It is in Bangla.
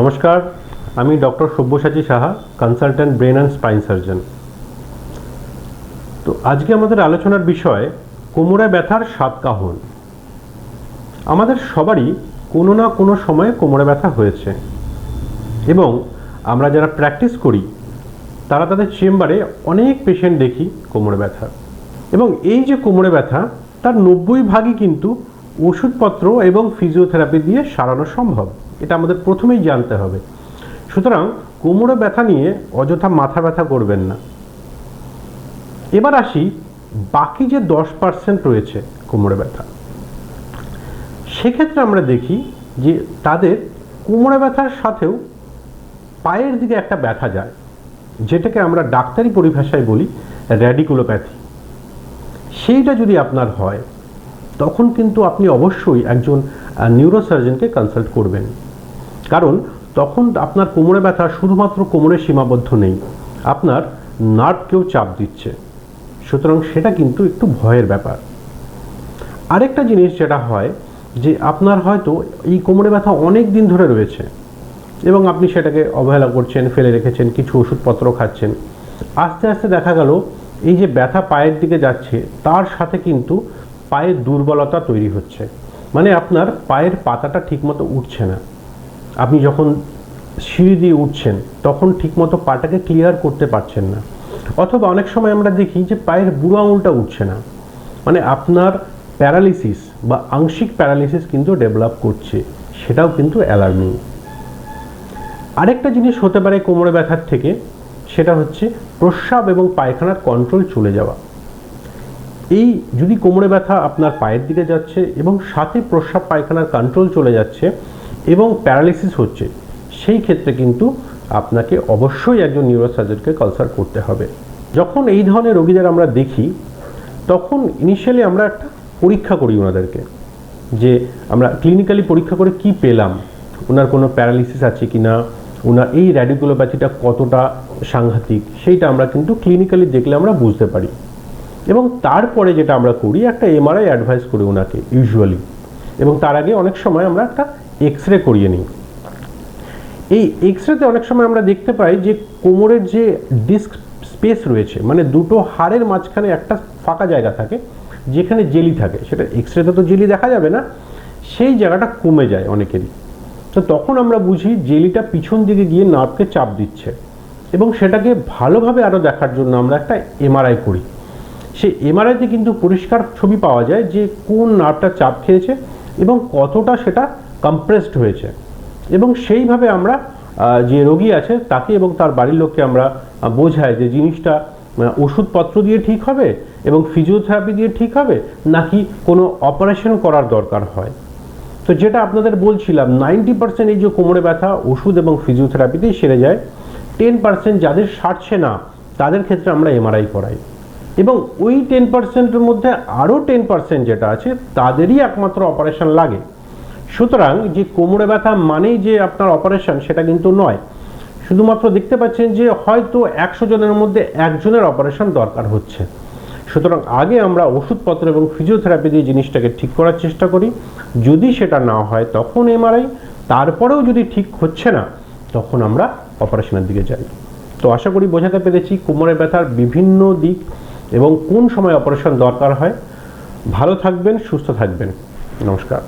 নমস্কার, আমি doctor Sabyasachi Saha consultant brain and spine surgeon তো আজকে আমাদের আলোচনার বিষয়, কোমরে ব্যথার সাত কাহন। আমাদের সবারই কোনো না কোনো সময়ে কোমরে ব্যথা হয়েছে। এবং আমরা যারা প্র্যাকটিস করি, তারা তাদের চেম্বারে অনেক পেশেন্ট দেখি কোমরে ব্যথা। এবং এই যে কোমরে ব্যথা, তার নব্বই ভাগই কিন্তু ওষুধপত্র এবং ফিজিওথেরাপি দিয়ে সারানো সম্ভব। এটা আমাদের প্রথমেই জানতে হবে। সুতরাং কোমরে ব্যথা নিয়ে অযথা মাথা ব্যথা করবেন না। এবার আসি বাকি যে দশ পার্সেন্ট রয়েছে কোমরে ব্যথা। সেক্ষেত্রে আমরা দেখি যে তাদের কোমরে ব্যথার সাথেও পায়ের দিকে একটা ব্যথা যায়, যেটাকে আমরা ডাক্তারি পরিভাষায় বলি র্যাডিকুলোপ্যাথি সেইটা যদি আপনার হয় তখন কিন্তু আপনি অবশ্যই একজন নিউরোসার্জনকে কনসাল্ট করবেন। কারণ তখন আপনার কোমরে ব্যথা শুধুমাত্র কোমরে সীমাবদ্ধ নেই। আপনার নার্ভকেও চাপ দিচ্ছে। সুতরাং সেটা কিন্তু একটু ভয়ের ব্যাপার। আরেকটা জিনিস যেটা হয়, যে আপনার হয়তো এই কোমরে ব্যথা অনেক দিন ধরে রয়েছে এবং আপনি সেটাকে অবহেলা করছেন, ফেলে রেখেছেন, কিছু ওষুধপত্র খাচ্ছেন। আস্তে আস্তে দেখা গেল, এই যে ব্যথা পায়ের দিকে যাচ্ছে, তার সাথে কিন্তু পায়ের দুর্বলতা তৈরি হচ্ছে। মানে আপনার পায়ের পাতাটা ঠিকমতো উঠছে না। আপনি যখন সিঁড়ি দিয়ে উঠছেন, তখন ঠিকমতো পাটাকে ক্লিয়ার করতে পারছেন না। অথবা অনেক সময় আমরা দেখি যে পায়ের বুড়ো আঙুলটা উঠছে না। মানে আপনার প্যারালিসিস বা আংশিক প্যারালিসিস কিন্তু ডেভেলপ করছে। সেটাও কিন্তু অ্যালার্মিং আরেকটা জিনিস হতে পারে কোমরে ব্যথার থেকে, সেটা হচ্ছে প্রস্রাব এবং পায়খানার কন্ট্রোল চলে যাওয়া। এই যদি কোমরে ব্যথা আপনার পায়ের দিকে যাচ্ছে এবং সাথে প্রস্রাব পায়খানার কন্ট্রোল চলে যাচ্ছে এবং প্যারালিসিস হচ্ছে, সেই ক্ষেত্রে কিন্তু আপনাকে অবশ্যই একজন নিউরোসার্জনকে কনসাল্ট করতে হবে। যখন এই ধরনের রোগীদের আমরা দেখি, তখন ইনিশিয়ালি আমরা একটা পরীক্ষা করি ওনাদেরকে যে আমরা ক্লিনিক্যালি পরীক্ষা করে কি পেলাম, ওনার কোনো প্যারালিসিস আছে কি না ওনার এই র্যাডিকুলোপ্যাথিটা কতটা সাংঘাতিক, সেইটা আমরা কিন্তু ক্লিনিক্যালি দেখলে আমরা বুঝতে পারি। এবং তারপরে যেটা আমরা করি, একটা এমআরআই অ্যাডভাইস করি ওনাকে ইউজুয়ালি এবং তার আগে অনেক সময় আমরা একটা এক্স রে করিয়ে নিই। এই এক্স রেতে অনেক সময় আমরা দেখতে পাই যে কোমরের যে ডিস্ক স্পেস রয়েছে মানে দুটো হাড়ের মাঝখানে একটা ফাঁকা জায়গা থাকে, যেখানে জেলি থাকে। সেটা এক্স রেতে তো জেলি দেখা যাবে না, সেই জায়গাটা কমে যায় অনেকেরই। তো তখন আমরা বুঝি জেলিটা পিছন দিকে গিয়ে নার্ভকে চাপ দিচ্ছে। এবং সেটাকে ভালোভাবে আরও দেখার জন্য আমরা একটা এমআরআই করি। সেই এমআরআইতে কিন্তু পরিষ্কার ছবি পাওয়া যায় যে কোন নার্ভটা চাপ খেয়েছে এবং কতটা সেটা কম্প্রেসড হয়েছে। এবং সেইভাবে আমরা যে রোগী আছে তাকে এবং তার বাড়ির লোককে আমরা বোঝাই যে জিনিসটা ওষুধপত্র দিয়ে ঠিক হবে এবং ফিজিওথেরাপি দিয়ে ঠিক হবে নাকি কোনো অপারেশন করার দরকার হয়। তো যেটা আপনাদের বলছিলাম নাইনটি পার্সেন্ট এই যে কোমরে ব্যথা, ওষুধ এবং ফিজিওথেরাপিতেই সেরে যায় টেন পার্সেন্ট যাদের সারছে না, তাদের ক্ষেত্রে আমরা এমআরআই করাই। এবং ওই টেন পার্সেন্টের মধ্যে আরও টেন পার্সেন্ট যেটা আছে, তাদেরই একমাত্র অপারেশন লাগে। সুতরাং যে কোমরে ব্যথা মানেই যে আপনার অপারেশন, সেটা কিন্তু নয়। শুধুমাত্র দেখতে পাচ্ছেন যে হয়তো একশো জনের মধ্যে একজনের অপারেশন দরকার হচ্ছে। সুতরাং আগে আমরা ওষুধপত্র এবং ফিজিওথেরাপি দিয়ে জিনিসটাকে ঠিক করার চেষ্টা করি। যদি সেটা না হয়, তখন এমআরআই তারপরেও যদি ঠিক হচ্ছে না, তখন আমরা অপারেশনের দিকে যাই। তো আশা করি বোঝাতে পেরেছি, কোমরে ব্যথার বিভিন্ন দিক এবং কোন সময় অপারেশন দরকার হয়? ভালো থাকবেন সুস্থ থাকবেন। নমস্কার।